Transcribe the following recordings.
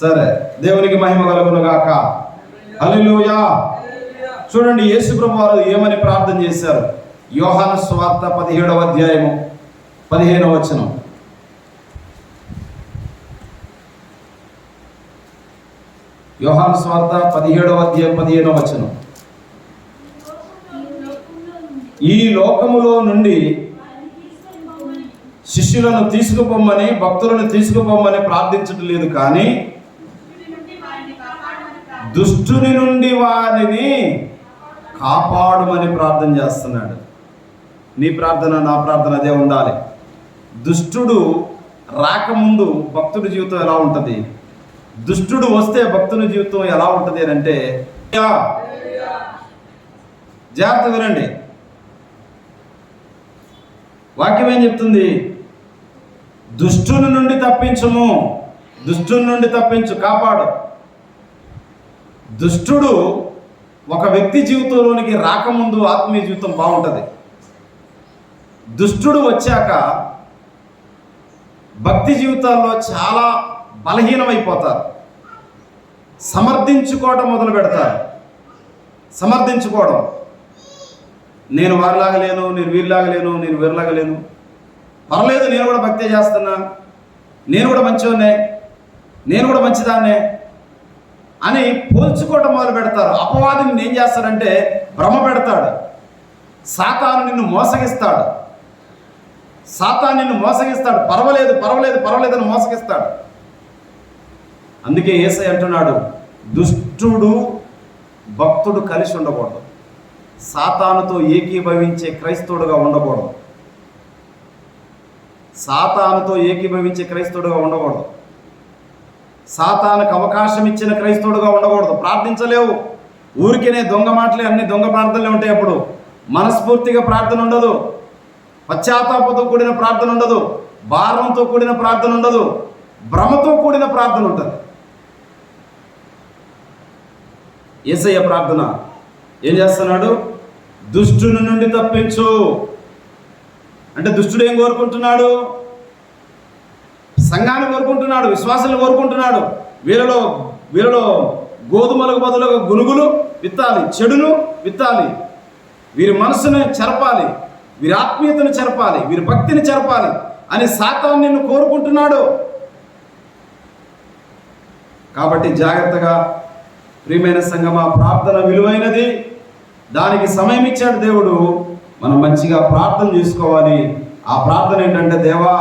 సరే దేవునికి మహిమ కలుగును గాక హల్లెలూయా. చూడండి యేసు ప్రభు వారు ఏమని ప్రార్థన చేశారు? యోహాను స్వార్త పదిహేడవ అధ్యాయము పదిహేనవ వచనం. యోహాను స్వార్త పదిహేడవ అధ్యాయం పదిహేనవ వచనం. ఈ లోకములో నుండి శిష్యులను తీసుకుపోమ్మని భక్తులను తీసుకుపోమ్మని ప్రార్థించడం లేదు కానీ దుష్టుని నుండి వారిని కాపాడుమని ప్రార్థన చేస్తున్నాడు. నీ ప్రార్థన నా ప్రార్థన అదే ఉండాలి. దుష్టుడు రాకముందు భక్తుడి జీవితం ఎలా ఉంటుంది? దుష్టుడు వస్తే భక్తుని జీవితం ఎలా ఉంటుంది అని అంటే జాగ్రత్త వినండి. వాక్యం ఏం చెప్తుంది? దుష్టుని నుండి తప్పించము. దుష్టుని నుండి తప్పించు కాపాడు. దుష్టుడు ఒక వ్యక్తి జీవితంలోనికి రాకముందు ఆత్మీయ జీవితం బాగుంటుంది. దుష్టుడు వచ్చాక భక్తి జీవితాల్లో చాలా బలహీనమైపోతారు. సమర్థించుకోవడం మొదలు పెడతారు. సమర్థించుకోవడం. నేను వారిలాగా లేను నేను వీరిలాగా లేను నేను వీరిలాగా లేను. పర్లేదు నేను కూడా భక్తి చేస్తున్నా. నేను కూడా మంచివాడినే నేను కూడా మంచిదాన్నే. అని పోల్చుకోవటం మొదలు పెడతారు. అపవాదిని ఏం చేస్తాడంటే భ్రమ పెడతాడు. సాతాను నిన్ను మోసగిస్తాడు. సాతాను నిన్ను మోసగిస్తాడు. పర్వాలేదు పర్వాలేదు పర్వలేదు అని మోసగిస్తాడు. అందుకే ఏసై అంటున్నాడు దుష్టుడు భక్తుడు కలిసి ఉండకూడదు. సాతానుతో ఏకీభవించే క్రైస్తవుడుగా ఉండకూడదు. సాతానుతో ఏకీభవించే క్రైస్తవుడుగా ఉండకూడదు. సాతానికి అవకాశం ఇచ్చిన క్రైస్తవుడుగా ఉండకూడదు. ప్రార్థించలేవు. ఊరికేనే దొంగ మాటలే అన్ని దొంగ ప్రార్థనలే ఉంటాయి అప్పుడు. మనస్ఫూర్తిగా ప్రార్థన ఉండదు. పశ్చాత్తాపంతో కూడిన ప్రార్థన ఉండదు. భారంతో కూడిన ప్రార్థన ఉండదు. భ్రమతో కూడిన ప్రార్థన ఉంటుంది. ఏసయ్య ప్రార్థన. ఏం చేస్తున్నాడు? దుష్టుని నుండి తప్పించు. అంటే దుష్టుడు ఏం కోరుకుంటున్నాడు? సంఘాన్ని కోరుకుంటున్నాడు విశ్వాసాలను కోరుకుంటున్నాడు. వీళ్ళలో వీళ్ళలో గోధుమలకు బదులుగా గునుగులు విత్తాలి చెడును విత్తాలి. వీరి మనసును చెరపాలి వీరి ఆత్మీయతను చెరపాలి వీరి భక్తిని చెరపాలి అని సాతాను నిన్ను కోరుకుంటున్నాడు. కాబట్టి జాగ్రత్తగా ప్రియమైన సంగమా ప్రార్థన విలువైనది. దానికి సమయం ఇచ్చాడు దేవుడు. మనం మంచిగా ప్రార్థన చేసుకోవాలి. ఆ ప్రార్థన ఏంటంటే దేవా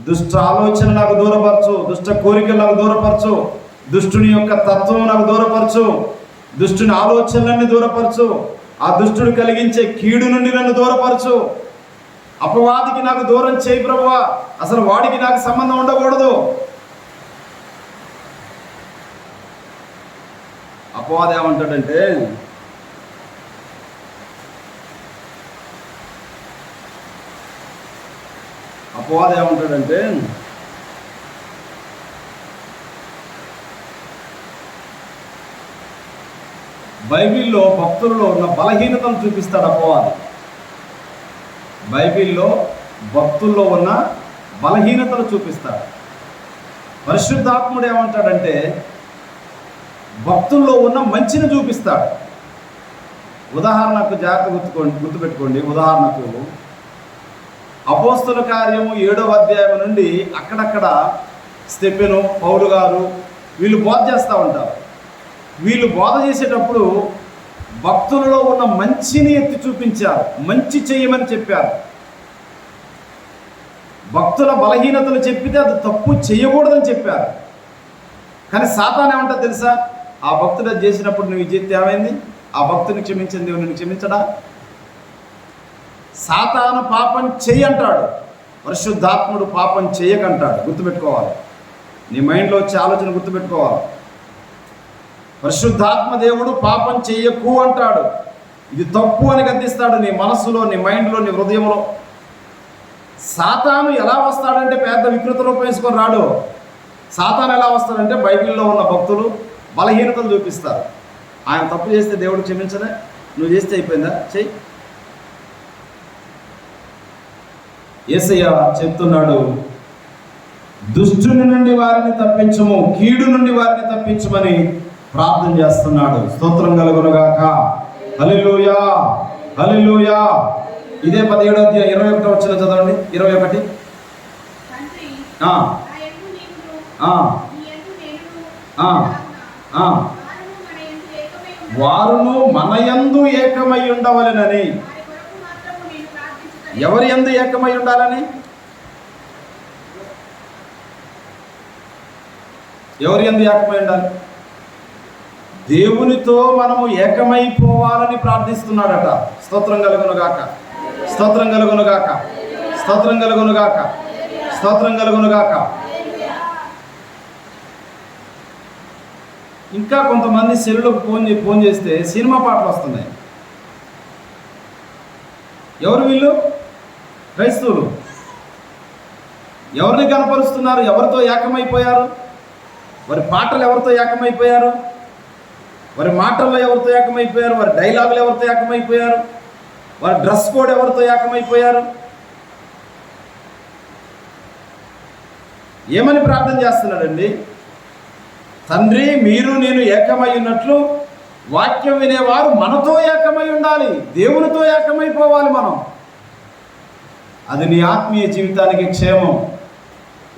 దుష్ట ఆలోచన నాకు దూరపరచు దుష్ట కోరికలు నాకు దూరపరచు దుష్టుని యొక్క తత్వం నాకు దూరపరచు దుష్టుని ఆలోచనలన్నీ దూరపరచు ఆ దుష్టుడు కలిగించే కీడు నుండి నన్ను దూరపరచు. అపవాదికి నాకు దూరం చేయి ప్రభువా. అసలు వాడికి నాకు సంబంధం ఉండకూడదు. అపవాది ఏమంటాడంటే అపవాది ఏమంటాడంటే బైబిల్లో భక్తుల్లో ఉన్న బలహీనతను చూపిస్తాడు అపవాది. బైబిల్లో భక్తుల్లో ఉన్న బలహీనతను చూపిస్తాడు. పరిశుద్ధాత్ముడు ఏమంటాడంటే భక్తుల్లో ఉన్న మంచిని చూపిస్తాడు. ఉదాహరణకు జాగ్రత్త గుర్తుకోండి గుర్తుపెట్టుకోండి. ఉదాహరణకు అపోస్తుల కార్యము ఏడవ అధ్యాయం నుండి అక్కడక్కడ స్టెపెను పౌరు గారు వీళ్ళు బోధ చేస్తూ ఉంటారు. వీళ్ళు బోధ చేసేటప్పుడు భక్తులలో ఉన్న మంచిని ఎత్తి చూపించారు. మంచి చేయమని చెప్పారు. భక్తుల బలహీనతలు చెప్పితే అది తప్పు చేయకూడదని చెప్పారు. కానీ సాతాన్ ఏమంటా తెలుసా? ఆ భక్తుడు చేసినప్పుడు నువ్వు చేస్తే ఏమైంది ఆ భక్తుని క్షమించింది నువ్వు క్షమించడా? సాతాను పాపం చెయ్యి అంటాడు పరిశుద్ధాత్ముడు పాపం చెయ్యకంటాడు. గుర్తుపెట్టుకోవాలి. నీ మైండ్లో వచ్చే ఆలోచన గుర్తుపెట్టుకోవాలి. పరిశుద్ధాత్మ దేవుడు పాపం చెయ్యకు అంటాడు. ఇది తప్పు అని గద్దిస్తాడు నీ మనస్సులో నీ మైండ్లో నీ హృదయంలో. సాతాను ఎలా వస్తాడంటే పెద్ద వికృత రూపం వేసుకొని రాడు. సాతాను ఎలా వస్తాడంటే బైబిల్లో ఉన్న భక్తులు బలహీనతలు చూపిస్తారు. ఆయన తప్పు చేస్తే దేవుడు క్షమించలే. నువ్వు చేస్తే అయిపోయిందా? చెయ్యి. ఏసయ్య చెప్తున్నాడు దుష్టుని నుండి వారిని తప్పించము కీడు నుండి వారిని తప్పించమని ప్రార్థన చేస్తున్నాడు. స్తోత్రం కలుగునుగాక. హల్లెలూయా హల్లెలూయా. ఇదే పదిహేడో అధ్యాయం ఇరవై ఒకటో వచ్చిన చదవండి. ఇరవై ఒకటి. వారును మన యందు. ఏకమై ఉండవలెనని వారి కొరకు మాత్రము నేను ప్రార్థించుటలేదు. ఎవరి ఎందు ఏకమై ఉండాలని? ఎవరి ఎందు ఏకమై ఉండాలి? దేవునితో మనము ఏకమైపోవాలని ప్రార్థిస్తున్నాడట. స్తోత్రం కలుగునుగాక స్తోత్రం కలుగునుగాక స్తోత్రం కలుగునుగాక స్తోత్రం కలుగునుగాక ఇంకా కొంతమంది సెల్లులకు ఫోన్ ఫోన్ చేస్తే సినిమా పాటలు వస్తున్నాయి. ఎవరు వీళ్ళు? క్రైస్తవులు. ఎవరిని కనపరుస్తున్నారు? ఎవరితో ఏకమైపోయారు? వారి పాటలు ఎవరితో ఏకమైపోయారు? వారి మాటల్లో ఎవరితో ఏకమైపోయారు? వారి డైలాగులు ఎవరితో ఏకమైపోయారు? వారి డ్రెస్ కోడ్ ఎవరితో ఏకమైపోయారు? ఏమని ప్రార్థన చేస్తున్నాడండి? తండ్రి మీరు నేను ఏకమై ఉన్నట్లు వాక్యం వినేవారు మనతో ఏకమై ఉండాలి. దేవునితో ఏకమైపోవాలి మనం. అది నీ ఆత్మీయ జీవితానికి క్షేమం.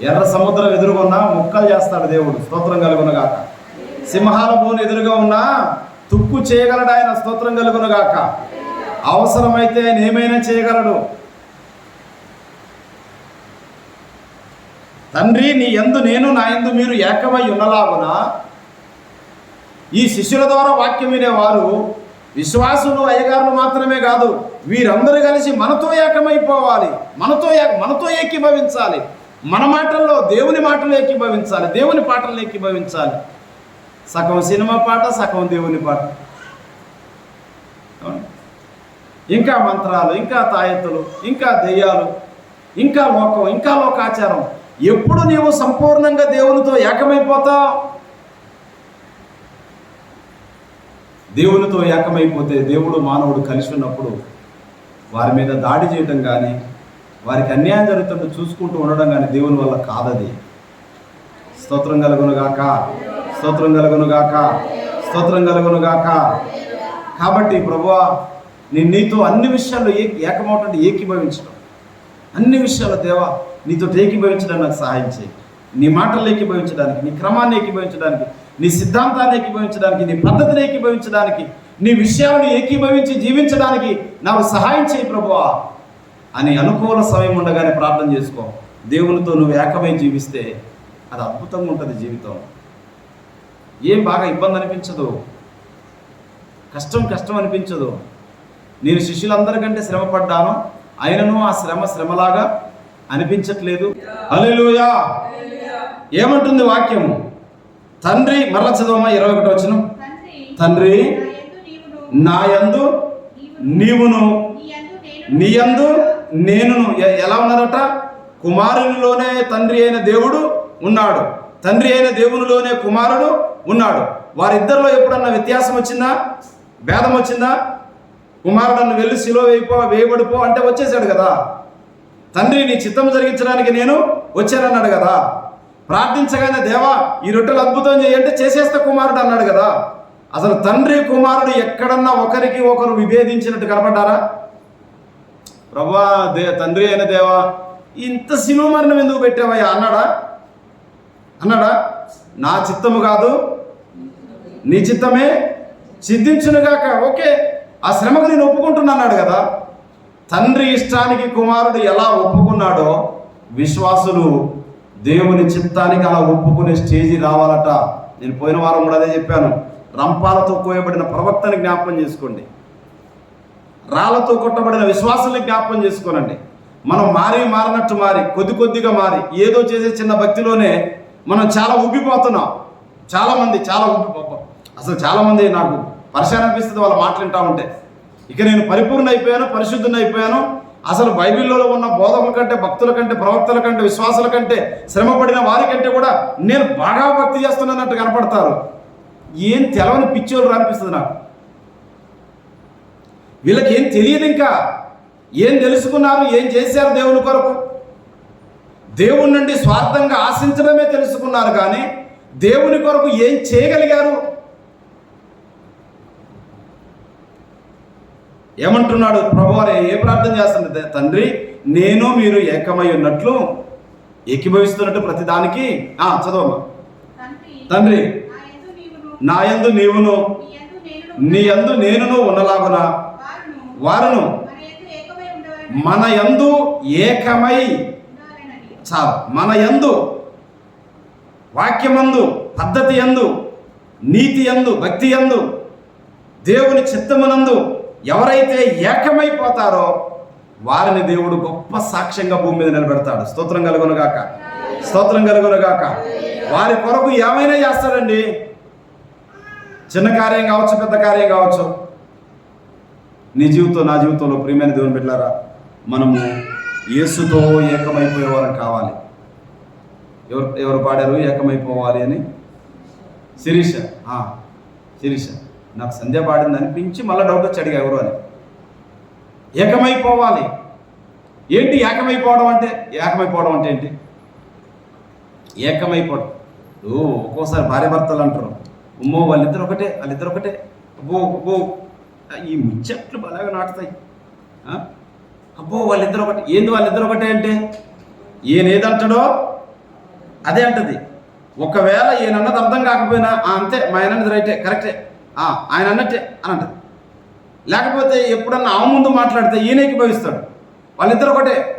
ఎర్ర సముద్రం ఎదురుకున్నా ముక్కలు చేస్తాడు దేవుడు. స్తోత్రం కలుగునగాక. సింహాల భూమి ఎదురుగా ఉన్నా తుక్కు చేయగలడు ఆయన. స్తోత్రం కలుగునగాక. అవసరమైతే ఆయన ఏమైనా చేయగలడు? తండ్రి నీ ఎందు నేను నా ఎందు మీరు ఏకమై ఉన్నలాగున? ఈ శిష్యుల ద్వారా వాక్యం వినేవారు విశ్వాసులు అయ్యగారులు మాత్రమే కాదు వీరందరూ కలిసి మనతో ఏకమైపోవాలి. మనతో మనతో ఏకీభవించాలి. మన మాటల్లో దేవుని మాటలు ఏకీభవించాలి. దేవుని పాటలు ఏకీభవించాలి. సగం సినిమా పాట సగం దేవుని పాట. ఇంకా మంత్రాలు ఇంకా తాయెత్తులు ఇంకా దెయ్యాలు ఇంకా లోకం ఇంకా లోకాచారం. ఎప్పుడు నీవు సంపూర్ణంగా దేవునితో ఏకమైపోతావు? దేవునితో ఏకమైపోతే దేవుడు మానవుడు కలిసి ఉన్నప్పుడు వారి మీద దాడి చేయడం కానీ వారికి అన్యాయం జరుగుతుంటే చూసుకుంటూ ఉండడం కానీ దేవుని వల్ల కాదది. స్తోత్రం కలుగునుగాక స్తోత్రం కలుగునుగాక స్తోత్రం కలుగునుగాక కాబట్టి ప్రభువా నేను నీతో అన్ని విషయాల్లో ఏ ఏకమవుతుంటే ఏకీభవించడం. అన్ని విషయాల దేవా నీతో ఏకీభవించడానికి నాకు సహాయం చేయి. నీ మాటలు ఏకీభవించడానికి నీ క్రమాన్ని ఏకీభవించడానికి నీ సిద్ధాంతాన్ని ఏకీభవించడానికి నీ పద్ధతిని ఏకీభవించడానికి నీ విషయాలను ఏకీభవించి జీవించడానికి నాకు సహాయం చేయి ప్రభువా అని అనుకూల సమయం ఉండగానే ప్రార్థన చేసుకో. దేవునితో నువ్వు ఏకమై జీవిస్తే అది అద్భుతంగా ఉంటుంది జీవితం. ఏం బాగా ఇబ్బంది అనిపించదు. కష్టం కష్టం అనిపించదు. నేను శిష్యులందరికంటే శ్రమ పడ్డాను అయినను ఆ శ్రమ శ్రమలాగా అనిపించట్లేదు. హల్లెలూయా. ఏమంటుంది వాక్యము? తండ్రి మరల చదవమా? ఇరవై ఒకటి వచ్చిన తండ్రి నా యందు నీవును, నీ యందు నేను ఎలా ఉన్నారట? కుమారునిలోనే తండ్రి అయిన దేవుడు ఉన్నాడు. తండ్రి అయిన దేవునిలోనే కుమారుడు ఉన్నాడు. వారిద్దరిలో ఎప్పుడన్నా వ్యత్యాసం వచ్చిందా? భేదం వచ్చిందా? కుమారుడు నన్ను వెళ్ళి శిలో వేయిపో వేయబడిపో అంటే వచ్చేసాడు కదా. తండ్రి నీ చిత్తం జరిగించడానికి నేను వచ్చానన్నాడు కదా. ప్రార్థించగానే దేవా ఈ రొట్టెలు అద్భుతం చేయంటే చేసేస్తా కుమారుడు అన్నాడు కదా. అసలు తండ్రి కుమారుడు ఎక్కడన్నా ఒకరికి ఒకరు విభేదించినట్టు కనపడ్డారా? ప్రభా దే తండ్రి అయిన దేవా ఇంత సినిమా మరణం ఎందుకు పెట్టావయ్యా? అన్నాడా? అన్నాడా? నా చిత్తము కాదు నీ చిత్తమే సిద్ధించునుగాక ఓకే ఆ శ్రమకు నేను ఒప్పుకుంటున్నాడు కదా. తండ్రి ఇష్టానికి కుమారుడు ఎలా ఒప్పుకున్నాడో విశ్వాసులు దేవుని చిత్తానికి అలా ఒప్పుకునే స్టేజి రావాలట. నేను పోయిన వారం కూడా అదే చెప్పాను. రంపాలతో కోయబడిన ప్రవక్తని జ్ఞాపకం చేసుకోండి. రాళ్ళతో కొట్టబడిన విశ్వాసాన్ని జ్ఞాపకం చేసుకోనండి. మనం మారి మారినట్టు మారి కొద్ది కొద్దిగా మారి ఏదో చేసే చిన్న భక్తిలోనే మనం చాలా ఉబ్బిపోతున్నాం చాలా మంది చాలా ఉబ్బిపోతాం అసలు చాలా మంది నాకు పరిశాన్ అనిపిస్తుంది వాళ్ళ మాటలు వింటా ఉంటే. ఇక నేను పరిపూర్ణ అయిపోయాను పరిశుద్ధుని అయిపోయాను అసలు బైబిల్లో ఉన్న బోధకుల కంటే భక్తుల కంటే ప్రవక్తల కంటే విశ్వాసుల కంటే శ్రమపడిన వారి కంటే కూడా నేను బాగా భక్తి చేస్తున్నట్టు కనపడతారు. ఏం తెలవని పిచ్చోళ్ళు అనిపిస్తుంది నాకు. వీళ్ళకి ఏం తెలియదు ఇంకా. ఏం తెలుసుకున్నారు ఏం చేశారు దేవుని కొరకు? దేవుని నుండి స్వార్థంగా ఆశించడమే తెలుసుకున్నారు కానీ దేవుని కొరకు ఏం చేయగలిగారు? ఏమంటున్నాడు? ప్రభు ఏ ప్రార్థన చేస్తున్నది తండ్రి నేను మీరు ఏకమై ఉన్నట్లు ఏకీభవిస్తున్నట్టు ప్రతిదానికి ఆ చదవమ్మా. తండ్రి నా యందు నీవును నా యందు నీవును నీ యందు నేనును నీ యందు నేనును ఉన్నలాగున? వారును మన యందు ఏకమై చాలు. మన యందు వాక్యమందు పద్ధతి యందు నీతి యందు భక్తి యందు దేవుని చిత్తమునందు ఎవరైతే ఏకమైపోతారో వారిని దేవుడు గొప్ప సాక్ష్యంగా భూమి మీద నిలబెడతాడు. స్తోత్రం కలుగునుగాక స్తోత్రం కలుగునుగాక వారి కొరకు ఏమైనా చేస్తాడండి చిన్న కార్యం కావచ్చు పెద్ద కార్యం కావచ్చు. నీ జీవితం నా జీవితంలో ప్రియమైన దేవుని పెట్టారా మనము యేసుతో ఏకమైపోయేవారం కావాలి. ఎవరు ఎవరు పాడారు? ఏకమైపోవాలి అని? శిరీష. శిరీష. నాకు సంధ్య పాడింది అనిపించి మళ్ళీ డౌట్ వచ్చి అడిగా ఎవరు అని? ఏకమైపోవాలి. ఏంటి ఏకమైపోవడం అంటే? ఏకమైపోవడం అంటే ఏంటి? ఏకమైపోవడం. ఓ ఒక్కోసారి భార్య భర్తలు అంటారు ఉమ్మో వాళ్ళిద్దరు ఒకటే వాళ్ళిద్దరు ఒకటే. అబ్బో అబ్బో ఈ ముచ్చట్లు బలాగా నాటుతాయి. అబ్బో వాళ్ళిద్దరు ఒకటి ఏంది వాళ్ళిద్దరు ఒకటే అంటే? ఈయన అదే అంటది. ఒకవేళ ఈయనన్నది అర్థం కాకపోయినా అంతే మా ఆయన రైటే కరెక్టే. ఆయన అన్నట్టే అని అంటది లేకపోతే ఎప్పుడన్నా ఆ ముందు మాట్లాడితే ఈయనకి భవిస్తాడు. వాళ్ళిద్దరు ఒకటే.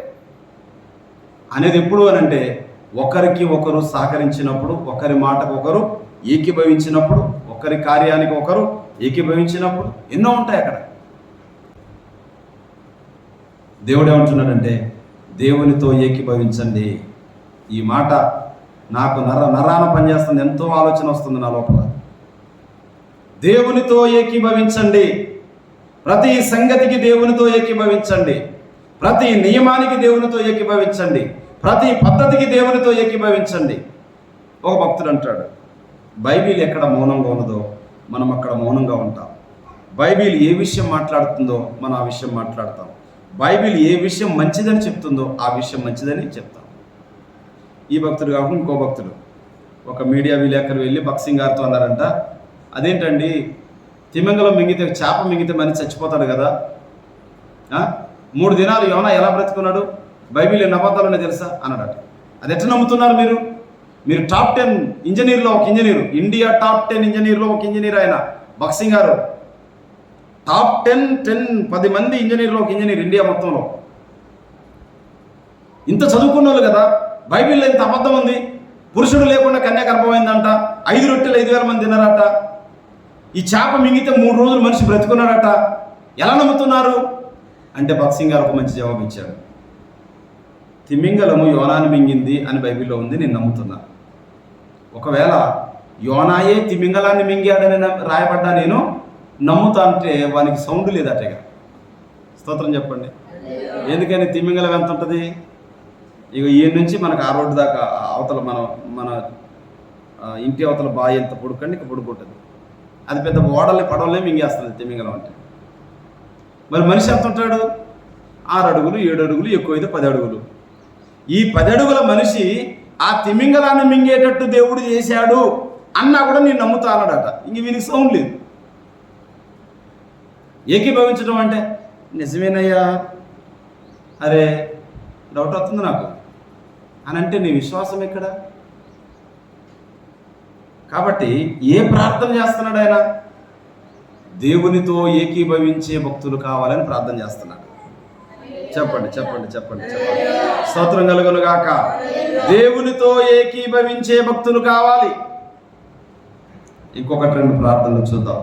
అనేది ఎప్పుడు అని అంటే ఒకరికి ఒకరు సహకరించినప్పుడు ఒకరి మాటకు ఒకరు ఏకీభవించినప్పుడు ఒకరి కార్యానికి ఒకరు ఏకీభవించినప్పుడు ఎన్నో ఉంటాయి అక్కడ. దేవుడు ఏమంటున్నాడంటే దేవునితో ఏకీభవించండి. ఈ మాట నాకు నర నరాన పనిచేస్తుంది ఎంతో ఆలోచన వస్తుంది నా లోపల. దేవునితో ఏకీభవించండి. ప్రతి సంగతికి దేవునితో ఏకీభవించండి. ప్రతి నియమానికి దేవునితో ఏకీభవించండి. ప్రతి పద్ధతికి దేవునితో ఏకీభవించండి. ఒక భక్తుడు అంటాడు బైబిల్ ఎక్కడ మౌనంగా ఉన్నదో మనం అక్కడ మౌనంగా ఉంటాం. బైబిల్ ఏ విషయం మాట్లాడుతుందో మనం ఆ విషయం మాట్లాడతాం. బైబిల్ ఏ విషయం మంచిదని చెప్తుందో ఆ విషయం మంచిదని చెప్తాం. ఈ భక్తుడు కాకుండా ఇంకో భక్తుడు ఒక మీడియా విలేకరు వెళ్ళి బక్సింగ్ గారితో అన్నారంట అదేంటండి? తిమింగలం మింగితే చేప మింగితే మనిషి చచ్చిపోతాడు కదా. మూడు దినాలు యోనా ఎలా బ్రతుకున్నాడు? బైబిల్ ఎన్ని అబద్ధాలున్నాయి తెలుసా? అన్నాడట. అది ఎట్లా నమ్ముతున్నారు మీరు? మీరు టాప్ టెన్ ఇంజనీర్లో ఒక ఇంజనీరు. ఇండియా టాప్ టెన్ ఇంజనీర్లో ఒక ఇంజనీర్ ఆయన. బక్సింగ్ గారు. టాప్ టెన్ టెన్ పది మంది ఇంజనీర్లో ఒక ఇంజనీర్ ఇండియా మొత్తంలో. ఇంత చదువుకున్న వాళ్ళు కదా. బైబిల్లో ఇంత అబద్ధం ఉంది. పురుషుడు లేకుండా కన్యా గర్భమైందంట ఐదు రొట్టెలు ఐదు వేల మంది తిన్నారట. ఈ చేప మింగితే మూడు రోజులు మనిషి బ్రతుకున్నాడట ఎలా నమ్ముతున్నారు? అంటే బక్సింగ్ గారు ఒక మంచి జవాబు ఇచ్చాడు తిమింగలము యోనాన్ని మింగింది అని బైబిల్లో ఉంది నేను నమ్ముతున్నా. ఒకవేళ యోనాయే తిమింగలాన్ని మింగాడని రాయబడ్డా నేను నమ్ముతా అంటే వానికి సౌండ్ లేదటగా స్తోత్రం చెప్పండి. ఎందుకని తిమింగలం ఎంత ఉంటుంది? ఇక ఈ నుంచి మనకు ఆ రోడ్డు దాకా అవతల మన మన ఇంటి అవతల బావి ఎంత పొడుకండి ఇక పొడుకుంటుంది అది పెద్ద ఓడల్ని పడవలే మింగేస్తుంది తిమింగలం అంటే. మరి మనిషి ఎంత ఉంటాడు? ఆరు అడుగులు ఏడు అడుగులు ఎక్కువ అయితే పది అడుగులు. ఈ పది అడుగుల మనిషి ఆ తిమింగలాన్ని మింగేటట్టు దేవుడు చేశాడు అన్నా కూడా నేను నమ్ముతా అన్నాడట. ఇంక వీనికి సౌండ్ లేదు. ఏకీభవించడం అంటే నిజమేనయ్యా? అరే డౌట్ వస్తుంది నాకు. అని అంటే నీ విశ్వాసం ఎక్కడ? కాబట్టి ఏ ప్రార్థన చేస్తున్నాడు ఆయన? దేవునితో ఏకీభవించే భక్తులు కావాలని ప్రార్థన చేస్తున్నాడు. చెప్పండి చెప్పండి చెప్పండి చెప్పండి. స్తోత్రం కలుగును గాక దేవునితో ఏకీభవించే భక్తులు కావాలి. ఇంకొకటి రెండు ప్రార్థనలు చూద్దాం.